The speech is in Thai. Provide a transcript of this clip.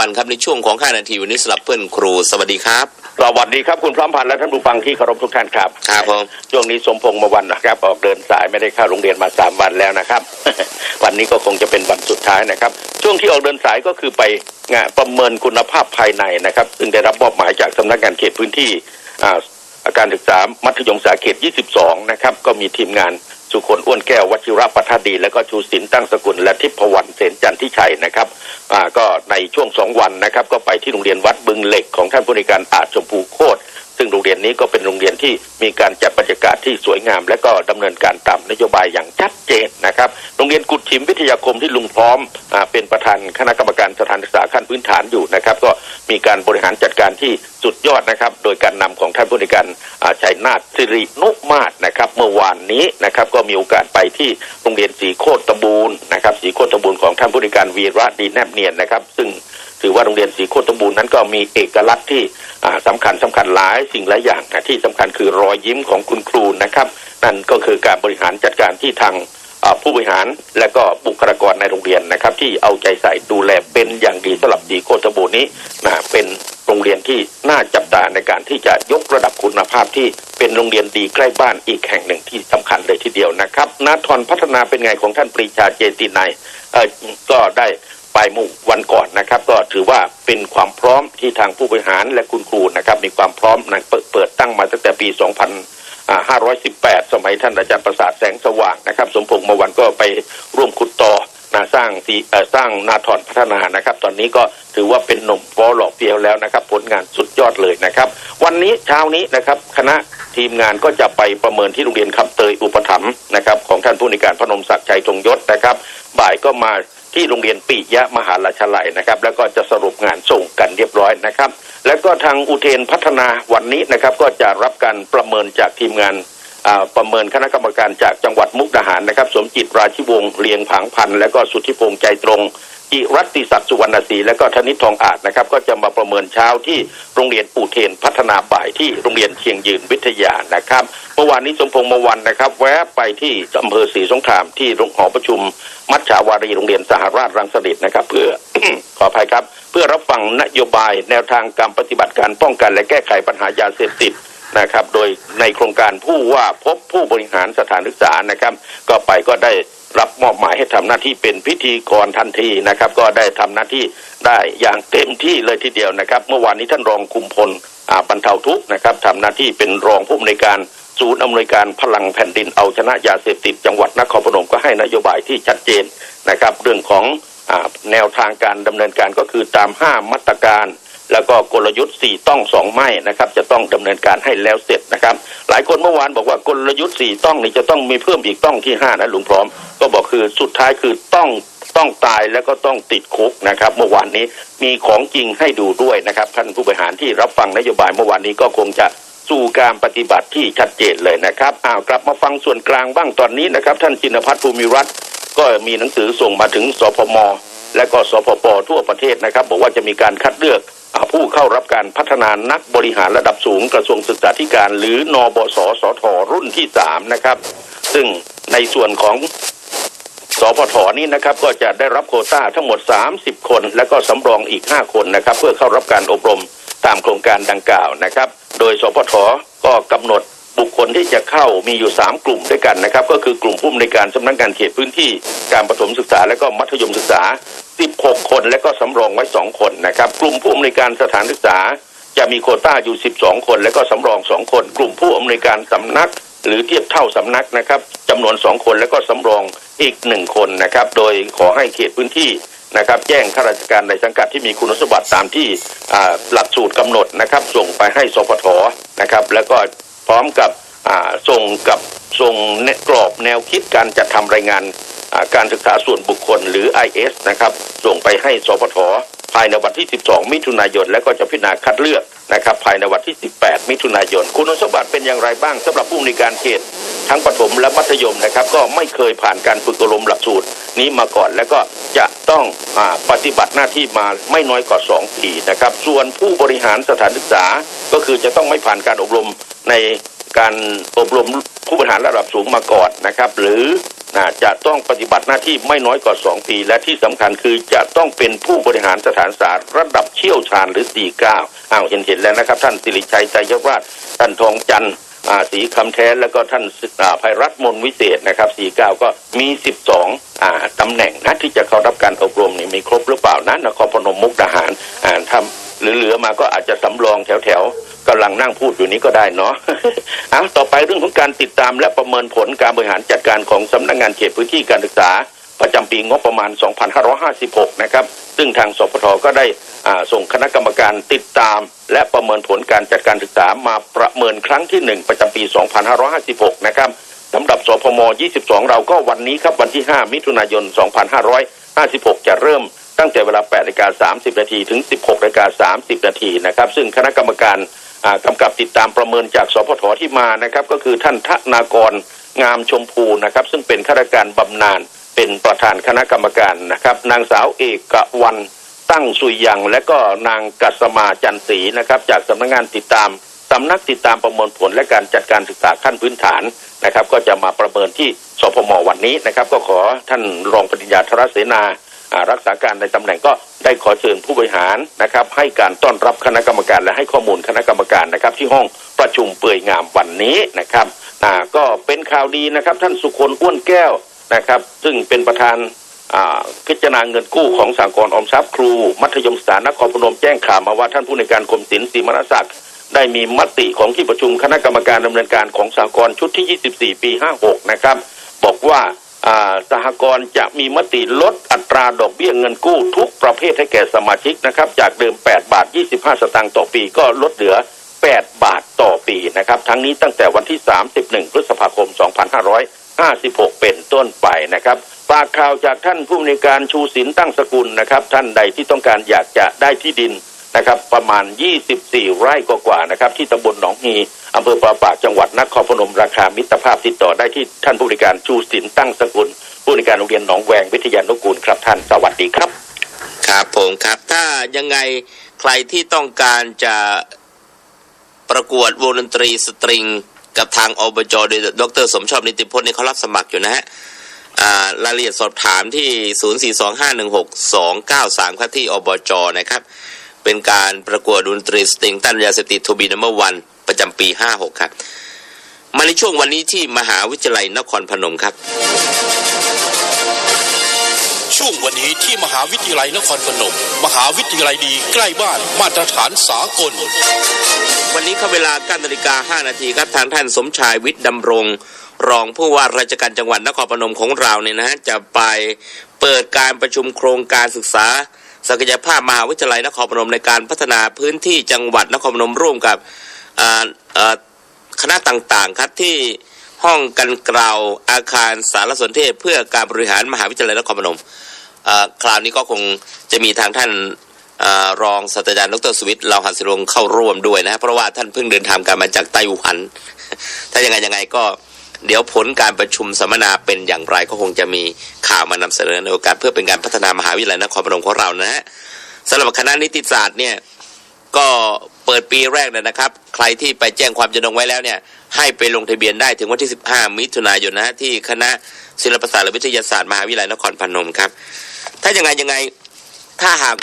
วันครับในช่วงของ 5 นาทีวันนี้สำหรับเพื่อนครู สวัสดีครับ สวัสดีครับคุณพร้อมพันธ์และท่านผู้ฟังที่เคารพทุกท่านครับครับผมช่วงนี้สมพงษ์มาวันนะครับ ออกเดินสายไม่ได้เข้าโรงเรียนมาสามวันแล้วนะครับ วันนี้ก็คงจะเป็นวันสุดท้ายนะครับ ช่วงที่ออกเดินสายก็คือไปงานประเมินคุณภาพภายในนะครับซึ่งได้รับมอบหมายจากสำนักงานเขตพื้นที่อ่าการศึกษามัธยมศึกษาเขต 22 นะครับ ก็มีทีมงาน สุคนอ้วนแก้ววชิระปัทดี และก็ชูศิลป์ตั้งสกุลและทิพวรรณเสนจันทิชัยนะครับก็ในช่วงสองวันนะครับ ก็ไปที่โรงเรียนวัดบึงเหล็กของท่านผู้ในการอาจชมพูโคตร โรงเรียนนี้ก็เป็นโรงเรียนที่มีการจัดบรรยากาศที่สวยงาม และก็ดำเนินการตามนโยบายอย่างชัดเจนนะครับ โรงเรียนกุดชิมวิทยาคมที่ลุงพร้อมอเป็นประธานคณะกรรมการสถานศึกษาขั้นพื้นฐานอยู่นะครับ ก็มีการบริหารจัดการที่สุดยอดนะครับ โดยการนำของท่านผู้ในการชัยนาทสิรินุมาศนะครับ เมื่อวานนี้นะครับก็มีโอกาสไปที่โรงเรียนสีโคตรตะบูนนะครับสีโคตรตะบูนของท่านผู้ในการวีระดีแนบเนียนนะครับ ซึ่ง ถือว่าโรงเรียนศรีโคตรสมบูรณ์นั้นก็มีเอกลักษณ์ที่สำาคัญสำคัญหลายสิ่งหลายอย่างนะที่สำคัญคือรอยยิ้มของคุณครูนะครับ นั่นก็คือการบริหารจัดการที่ทางผู้บริหารและก็บุคลากรในโรงเรียนนะครับ ที่เอาใจใส่ดูแลเป็นอย่างดีสำหรับศรีโคตรบูรณ์นี้นะเป็นโรงเรียนที่น่าจับตาในการที่จะยกระดับคุณภาพที่เป็นโรงเรียนดีใกล้บ้านอีกแห่งหนึ่งที่สำคัญเลยทีเดียวนะครับนาทรพัฒนาเป็นไงของท่านปรีชาเจตินัยก็ได้ ไปเมื่อวันก่อนนะครับ ก็ถือว่าเป็นความพร้อมที่ทางผู้บริหารและคุณครูนะครับ มีความพร้อมนะเปิดตั้งมาตั้งแต่ปี2518 สมัยท่านอาจารย์ประสาทแสงสว่างนะครับ สมพงษ์เมื่อวันก็ไปร่วมขุดต่อนะสร้างสีสร้างนาถอนพัฒนานะครับ ตอนนี้ก็ถือว่าเป็นหนุ่มฟอหล่อเฟียวแล้วนะครับ ผลงานสุดยอดเลยนะครับ วันนี้เช้านี้นะครับ คณะทีมงานก็จะไปประเมินที่โรงเรียนคำเตยอุปถัมภ์นะครับ ของท่านผู้ในการพนมศักดิ์ชัยจงยศนะครับ บ่ายก็มา ที่โรงเรียนปิยะมหาราชลัยนะครับ แล้วก็จะสรุปงานส่งกันเรียบร้อยนะครับ แล้วก็ทางอุเทนพัฒนาวันนี้นะครับ ก็จะรับการประเมินจากทีมงานประเมินคณะกรรมการจากจังหวัดมุกดาหารนะครับ สมจิตราชิวงศ์เลียงผางพันธ์และก็สุทธิพงษ์ใจตรง จิรัติศักดิ์สุวรรณศรีและก็ธนิตทองอาจนะครับ ก็จะมาประเมินเช้าที่โรงเรียนปู่เทนพัฒนาบ่ายที่โรงเรียนเชียงยืนวิทยานะครับเมื่อวานนี้สมพงษ์มวันนะครับ แวะไปที่อำเภอศรีสงครามที่โรงหอประชุม มัชชาวารีโรงเรียนสหราชรังสฤษนะครับ เพื่อขออภัยครับ เพื่อรับฟังนโยบายแนวทางการปฏิบัติการป้องกัน และแก้ไขปัญหายาเสพติดนะครับ โดยในโครงการผู้ว่าพบผู้บริหารสถานศึกษานะครับ ก็ไปก็ได้ รับมอบหมายให้ทำหน้าที่เป็นพิธีกรทันทีนะครับ ก็ได้ทำหน้าที่ได้อย่างเต็มที่เลยทีเดียวนะครับ เมื่อวานนี้ท่านรองคุมพลบรรเทาทุกนะครับทำหน้าที่เป็นรองผู้อำนวยการศูนย์อำนวยการพลังแผ่นดินเอาชนะยาเสพติดจังหวัดนครพนมก็ให้นโยบายที่ชัดเจนนะครับ เรื่องของอแนวทางการดำเนินการก็คือตามห้ามาตรการ แล้วก็กลยุทธ์สี่ต้องสองไม่นะครับ จะต้องดำเนินการให้แล้วเสร็จนะครับ หลายคนเมื่อวานบอกว่ากลยุทธ์สี่ต้องนี่จะต้องมีเพิ่มอีกต้องที่ห้านะลุงพร้อม ก็บอกคือสุดท้ายคือต้องต้องตายแล้วก็ต้องติดคุกนะครับ เมื่อวานนี้มีของจริงให้ดูด้วยนะครับ ท่านผู้บริหารที่รับฟังนโยบายเมื่อวานนี้ก็คงจะสู่การปฏิบัติที่ชัดเจนเลยนะครับอ้าวกลับมาฟังส่วนกลางบ้างตอนนี้นะครับ ท่านจินพัฒน์ภูมิรัตน์ก็มีหนังสือส่งมาถึงสพม และก็สพปทั่วประเทศนะครับ บอกว่าจะมีการคัดเลือก ผู้เข้ารับการพัฒนานักบริหารระดับสูงกระทรวงศึกษาธิการ หรือนอบสสทรุ่นที่สามนะครับ ซึ่งในส่วนของสพทนี้นะครับก็จะได้รับโคต้าทั้งหมด 30 คน และก็สำรองอีก 5 คนนะครับ เพื่อเข้ารับการอบรมตามโครงการดังกล่าวนะครับ โดยสพทก็กำหนด บุคคลที่จะเข้ามีอยู่ 3 กลุ่มด้วยกันนะครับ ก็คือกลุ่มผู้อำนวยการสำนักงานเขตพื้นที่การประถมศึกษาและก็มัธยมศึกษา 16 คนและก็สำรองไว้ 2 คนนะครับ กลุ่มผู้อำนวยการสถานศึกษา จะมีโคต้าอยู่ 12 คน และก็สำรอง 2 คน กลุ่มผู้อำนวยการสำนัก หรือเทียบเท่าสำนักนะครับจำนวน 2 คนแล้วก็สำรองอีก 1 คนนะครับ โดยขอให้เขตพื้นที่นะครับแจ้งข้าราชการในสังกัดที่มีคุณสมบัติตามที่อ่าหลักสูตรกำหนดนะครับ ส่งไปให้สพทนะครับ แล้วก็ ร้อมกับส่งกับส่งแนกรอบแนวคิดการจัดทำรายงานการศึกษาส่วนบุคคลหรือ IS นะครับส่งไปให้สพทภายในวันที่ 12 มิถุนายน และก็จะพิจารณาคัดเลือกนะครับภายในวันที่ 18 มิถุนายน คุณสมบัติเป็นอย่างไรบ้างสำหรับผู้อำนการเขตทั้งประถมและมัธยมนะครับก็ไม่เคยผ่านการฝึกอบรมหลักสูตรนี้มาก่อนแล้วก็จะต้องอปฏิบัติหน้าที่มาไม่น้อยกว่า 2 ปีนะครับส่วนผู้บริหารสถานศึกษาก็คือจะต้องไม่ผ่านการอบรม ในการอบรมผู้บริหารระดับสูงมาก่อนนะครับ หรือจะต้องปฏิบัติหน้าที่ไม่น้อยกว่า 2 ปี และที่สำคัญคือจะต้องเป็นผู้บริหารสถานศึกษาระดับเชี่ยวชาญหรือ 49อ้าวเห็นเห็นแล้วนะครับ ท่านสิริชัยใจยวราชท่านทองจันทร์อ่าศรีคำแท้แล้วก็ท่านาภัยรัตน์มนวิเศษนะครับ49 ก็มี 12อ่าตำแหน่งนะที่จะเข้ารับการอบรมนี่มีครบหรือเปล่านะนครพนมมุกดาหารอ่าทำเหลือๆมาก็อาจจะสำรองแถวๆ กำลังนั่งพูดอยู่นี้ก็ได้เนาะเอาต่อไปเรื่องของการติดตามและประเมินผลการบริหารจัดการของสำนักงานเขตพื้นที่การศึกษา ประจำปีงบประมาณ 2556 นะครับ ซึ่งทางสพทก็ได้ส่งคณะกรรมการติดตาม และประเมินผลการจัดการศึกษามาประเมินครั้งที่ 1 ประจำปี 2556 นะครับสำหรับสพม 22 เราก็วันนี้ครับวันที่ 5 มิถุนายน 2556 จะเริ่มตั้งแต่เวลา8นาฬิกา30 นาทีถึง 16นาฬิกา30 นาทีนะครับ ซึ่งคณะกรรมการ กำกับติดตามประเมินจากสพทที่มานะครับ ก็คือท่านทนากรงามชมพูนะครับ ซึ่งเป็นข้าราชการบำนาญเป็นประธานคณะกรรมการนะครับ นางสาวเอกวันตั้งสุยยัง และก็นางกัสมาจันทรีนะครับ จากสำนักงานติดตามสำนักติดตามประเมินผลและการจัดการศึกษาขั้นพื้นฐานนะครับ ก็จะมาประเมินที่สพมวันนี้นะครับ ก็ขอท่านรองปริญญาธรเสนา รักษาการในตำแหน่งก็ได้ขอเชิญผู้บริหารนะครับ ให้การต้อนรับคณะกรรมการและให้ข้อมูลคณะกรรมการนะครับ ที่ห้องประชุมเปื่อยงามวันนี้นะครับอ่าก็เป็นข่าวดีนะครับ ท่านสุคนอ้วนแก้วนะครับ ซึ่งเป็นประธานพิจารณาเงินกู้ของสากลออมทรัพย์ครู มัธยมศึกษานครพนมแจ้งข่าวมาว่าท่านผู้ในการกรมศิลป์ศรีมรศักดิ์ได้มีมติของที่ประชุมคณะกรรมการดำเนินการของสากลชุดที่ 24 ปี 56 นะครับ บอกว่า สหกรณ์จะมีมติลดอัตราดอกเบี้ยเงินกู้ทุกประเภทให้แก่สมาชิกนะครับ จากเดิม 8 บาท 25 สตางค์ต่อปีก็ลดเหลือ 8 บาทต่อปีนะครับ ทั้งนี้ตั้งแต่วันที่ 31 พฤษภาคม 2556 เป็นต้นไปนะครับฝากข่าวจากท่านผู้อำนวยการชูศิลตั้งสกุลนะครับ ท่านใดที่ต้องการอยากจะได้ที่ดิน นะครับ ประมาณ 24 ไร่กว่าๆนะครับ ที่ตำบลหนองฮีอำเภอปราปากจังหวัดนครพนมราคามิตรภาพติดต่อได้ที่ท่านผู้อำนวยการชูศิลป์ตั้งสกุล ผู้อำนวยการโรงเรียนหนองแวงวิทยานุกูลครับท่านสวัสดีครับ ครับผมครับ ถ้ายังไงใครที่ต้องการจะประกวดวงดนตรีสตริง กับทางอบจโดยดรสมชอบนิติพจน์นี่เขารับสมัครอยู่นะฮะรายละเอียดสอบถามที่ 042516293 ครับที่อบจนะครับ เป็นการประกวดดนตรีสตริงต้านยาเสพติดทูบีนัมเบอร์วันประจำปี 56 ครับมาในช่วงวันนี้ที่มหาวิทยาลัยนครพนมครับ ช่วงวันนี้ที่มหาวิทยาลัยนครพนม มหาวิทยาลัยดีใกล้บ้านมาตรฐานสากล วันนี้เข้าเวลา9นาฬิกา5นาทีครับทางท่านสมชายวิทย์ดำรง รองผู้ว่าราชการจังหวัดนครพนมของเราเนี่ยนะฮะจะไปเปิดการประชุมโครงการศึกษา ศักยภาพมหาวิทยาลัยนครพนมในการพัฒนาพื้นที่จังหวัดนครพนมร่วมกับคณะต่างๆครับที่ห้องกันเกลาอาคารสารสนเทศ เพื่อการบริหารมหาวิทยาลัยนครพนมคราวนี้ก็คงจะมีทางท่านอรองศาสตราจารย์ดรสวิทย์เราหันสิรงเข้าร่วมด้วยนะเพราะว่าท่านเพิ่งเดินทางกลับมาจากไต้หวัน ถ้ายังไงยังไงก็ เดี๋ยวผลการประชุมสัมมนาเป็นอย่างไรก็คงจะมีข่าวมานำเสนอในโอกาสเพื่อเป็นการพัฒนามหาวิทยาลัยนครพนมของเรานะฮะสำหรับคณะนิติศาสตร์เนี่ยก็เปิดปีแรกเนี่ยนะครับ ใครที่ไปแจ้งความจำนงไว้แล้วเนี่ยให้ไปลงทะเบียนได้ถึงวันที่ 15 มิถุนายนนะฮะที่คณะศิลปศาสตร์และวิทยาศาสตร์มหาวิทยาลัยนครพนมครับ ถ้ายังไงยังไงถ้าหาก